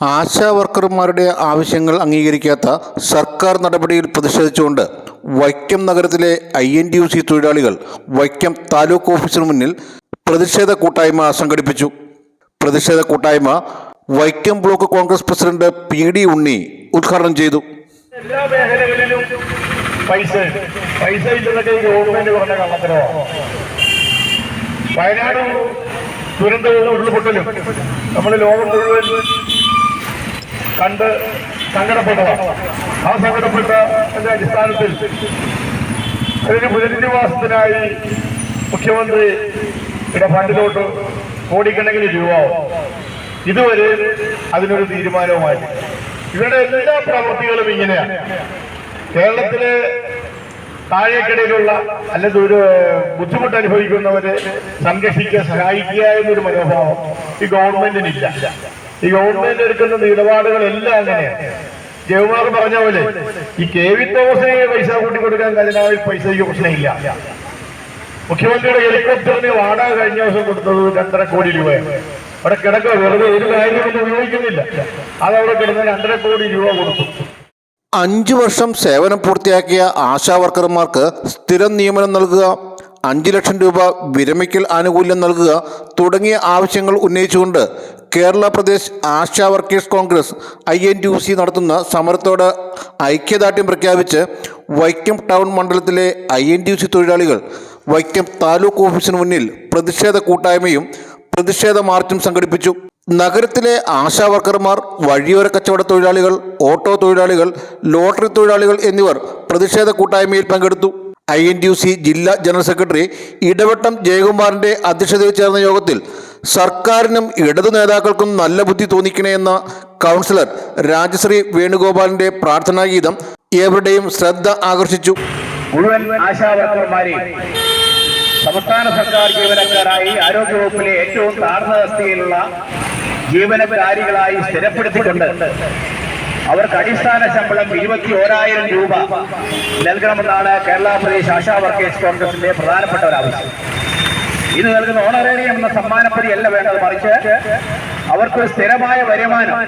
ആശാ വർക്കർമാരുടെ ആവശ്യങ്ങൾ അംഗീകരിക്കാത്ത സർക്കാർ നടപടിയിൽ പ്രതിഷേധിച്ചുകൊണ്ട് വൈക്കം നഗരത്തിലെ I N T U C തൊഴിലാളികൾ വൈക്കം താലൂക്ക് ഓഫീസിന് മുന്നിൽ പ്രതിഷേധ കൂട്ടായ്മ സംഘടിപ്പിച്ചു. പ്രതിഷേധ കൂട്ടായ്മ Vaikom block Congress president P D Unni ഉദ്ഘാടനം ചെയ്തു. എല്ലാ മേഖലകളിലും പൈസ പൈസ വയനാട് ദുരന്തവും ഉരുൾപൊട്ടലും. നമ്മൾ ലോകം മുഴുവൻ കണ്ട് സങ്കടപ്പെട്ടതാണ് ആ സങ്കടപ്പെട്ട എന്റെ അടിസ്ഥാനത്തിൽ അതിന് പുനരധിവാസത്തിനായി മുഖ്യമന്ത്രിയുടെ ഫണ്ടിലോട്ട് കോടിക്കണക്കിന് രൂപ ഇതുവരെ അതിനൊരു തീരുമാനവുമായി ഇവരുടെ എല്ലാ പ്രവൃത്തികളും ഇങ്ങനെയാണ്. കേരളത്തിലെ താഴേക്കിടയിലുള്ള അല്ലെങ്കിൽ ഒരു ബുദ്ധിമുട്ട് അനുഭവിക്കുന്നവരെ സംരക്ഷിക്കുക സഹായിക്കുക എന്നൊരു മനോഭാവം ഈ ഗവൺമെന്റിനില്ല. ഈ ഗവൺമെന്റ് എടുക്കുന്ന നിലപാടുകളെല്ലാം അങ്ങനെയാണ്. ജയകുമാർ പറഞ്ഞ പോലെ ഈ കെ വി തോമസിന് പൈസ കൂട്ടി കൊടുക്കാൻ ഖജനാവിൽ പൈസ പ്രശ്നമില്ല. മുഖ്യമന്ത്രിയുടെ ഹെലികോപ്റ്ററിന് വാടക കഴിഞ്ഞ ദിവസം കൊടുത്തത് രണ്ടര കോടി രൂപയാണ്. അവിടെ കിടക്കുക വെറുതെ ഒരു കാര്യമൊന്നും ഉപയോഗിക്കുന്നില്ല. അതവിടെ കിടന്ന് രണ്ടര കോടി രൂപ കൊടുത്തു. അഞ്ചു വർഷം സേവനം പൂർത്തിയാക്കിയ ആശാ വർക്കർമാർക്ക് സ്ഥിരം നിയമനം നൽകുക അഞ്ച് ലക്ഷം രൂപ വിരമിക്കൽ ആനുകൂല്യം നൽകുക തുടങ്ങിയ ആവശ്യങ്ങൾ ഉന്നയിച്ചുകൊണ്ട് Kerala Pradesh ASHA workers Congress I N T U C നടത്തുന്ന സമരത്തോട് ഐക്യദാർഢ്യം പ്രഖ്യാപിച്ച് വൈക്കം ടൗൺ മണ്ഡലത്തിലെ I N T U C തൊഴിലാളികൾ വൈക്കം താലൂക്ക് ഓഫീസിന് മുന്നിൽ പ്രതിഷേധ കൂട്ടായ്മയും പ്രതിഷേധ മാർച്ചും സംഘടിപ്പിച്ചു. നഗരത്തിലെ ആശാ വർക്കർമാർ വഴിയോര കച്ചവട തൊഴിലാളികൾ ഓട്ടോ തൊഴിലാളികൾ ലോട്ടറി തൊഴിലാളികൾ എന്നിവർ പ്രതിഷേധ കൂട്ടായ്മയിൽ പങ്കെടുത്തു. I N T U C ജില്ലാ ജനറൽ സെക്രട്ടറി ഇടവട്ടം ജയകുമാറിന്റെ അധ്യക്ഷതയിൽ ചേർന്ന യോഗത്തിൽ സർക്കാരിനും ഇടതു നേതാക്കൾക്കും നല്ല ബുദ്ധി തോന്നിക്കണേയെന്ന കൗൺസിലർ രാജശ്രീ വേണുഗോപാലിന്റെ പ്രാർത്ഥനാ ഗീതം ഏവരുടെയും ശ്രദ്ധ ആകർഷിച്ചു. മുഴുവൻ ആശാ വർക്കർമാരെയും സംസ്ഥാന സർക്കാർ ജീവനക്കാരായി ആരോഗ്യവകുപ്പിലെ ഏറ്റവും താഴ്ന്ന അവസ്ഥയിലുള്ള ജീവനക്കാരികളായി സ്ഥിരപ്പെടുത്തിക്കൊണ്ട് അവർക്ക് അടിസ്ഥാന ശമ്പളം ഇരുപത്തി ഓരായിരം രൂപ നൽകണമെന്നാണ് കേരള പ്രദേശ് ആശാ വർക്കേഴ്സ് കോൺഗ്രസിന്റെ പ്രധാനപ്പെട്ട ഒരു ആവശ്യം ഇത് നൽകുന്ന ഓണറേറിയം എന്ന സമ്മാനപ്പടിയല്ല വേണ്ടത് മറിച്ച് അവർക്കൊരു സ്ഥിരമായ വരുമാനം.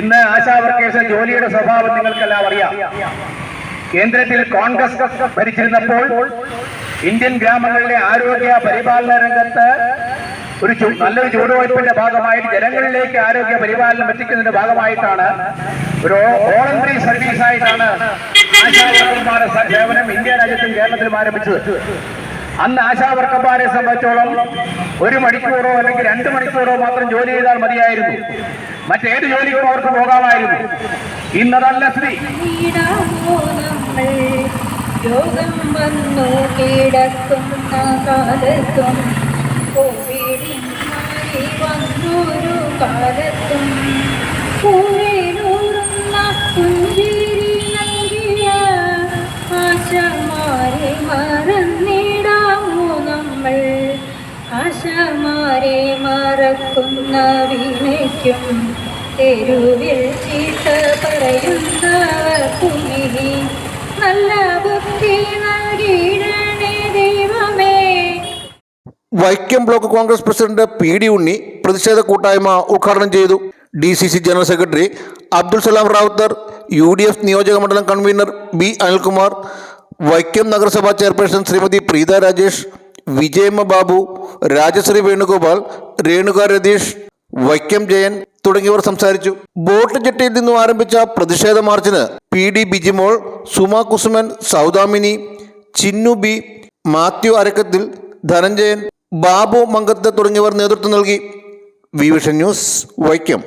ഇന്ന് ആശാ വർക്കേഴ്സ് ജോലിയുടെ സ്വഭാവം നിങ്ങൾക്കെല്ലാം അറിയാം. കേന്ദ്രത്തിൽ കോൺഗ്രസ് ഭരിച്ചിരുന്നപ്പോൾ ഇന്ത്യൻ ഗ്രാമങ്ങളിലെ ആരോഗ്യ പരിപാലന രംഗത്ത് ഒരു നല്ലൊരു ചുവടുവയ്പ്പിന്റെ ഭാഗമായിട്ട് ജനങ്ങളിലേക്ക് ആരോഗ്യ പരിപാലനം എത്തിക്കുന്നതിന്റെ ഭാഗമായിട്ടാണ് ഒരു വോളണ്ടറി സർവീസ് ആയിട്ടാണ് ആശാവർക്കർമാരുടെ സേവനം ഇന്ത്യ രാജ്യത്തും കേരളത്തിലും ആരംഭിച്ചത്. അന്ന് ആശാവർക്കന്മാരെ സംബന്ധിച്ചോളം ഒരു മണിക്കൂറോ അല്ലെങ്കിൽ രണ്ട് മണിക്കൂറോ മാത്രം ജോലി ചെയ്താൽ മതിയായിരുന്നു. മറ്റേത് ജോലിക്കും അവർക്ക് പോകാമായിരുന്നു. ഇന്നതല്ല സ്ത്രീ യോഗം കിടക്കുന്ന കാലത്തും കോവിഡിന്മാരി വന്നൊരു കാലത്തും ആശമാരെ മറക്കുന്ന വീണയ്ക്കും തെരുവിൽ ചീത്ത പറയുന്നവർക്കുമിനി നല്ല ബുദ്ധി നൽകിയിടണേ ദൈവമേ. Vaikom block Congress president P D Unni പ്രതിഷേധ കൂട്ടായ്മ ഉദ്ഘാടനം ചെയ്തു. D C C general secretary Abdul Salam Rawther U D F നിയോജക മണ്ഡലം കൺവീനർ ബി അനിൽകുമാർ വൈക്കം നഗരസഭാ ചെയർപേഴ്സൺ ശ്രീമതി പ്രീത രാജേഷ് വിജയമ്മ ബാബു രാജശ്രീ വേണുഗോപാൽ രേണുക രതീഷ് വൈക്കം ജയൻ തുടങ്ങിയവർ സംസാരിച്ചു. ബോട്ട് ജെട്ടിയിൽ നിന്നും ആരംഭിച്ച പ്രതിഷേധ മാർച്ചിന് P D Bijimol Suma Kusuman Saudamini Chinnu B Mathew Arakkathil Dhananjayan Babu Mankath തുടങ്ങിയവർ നേതൃത്വം നൽകി. V vision news Vaikom.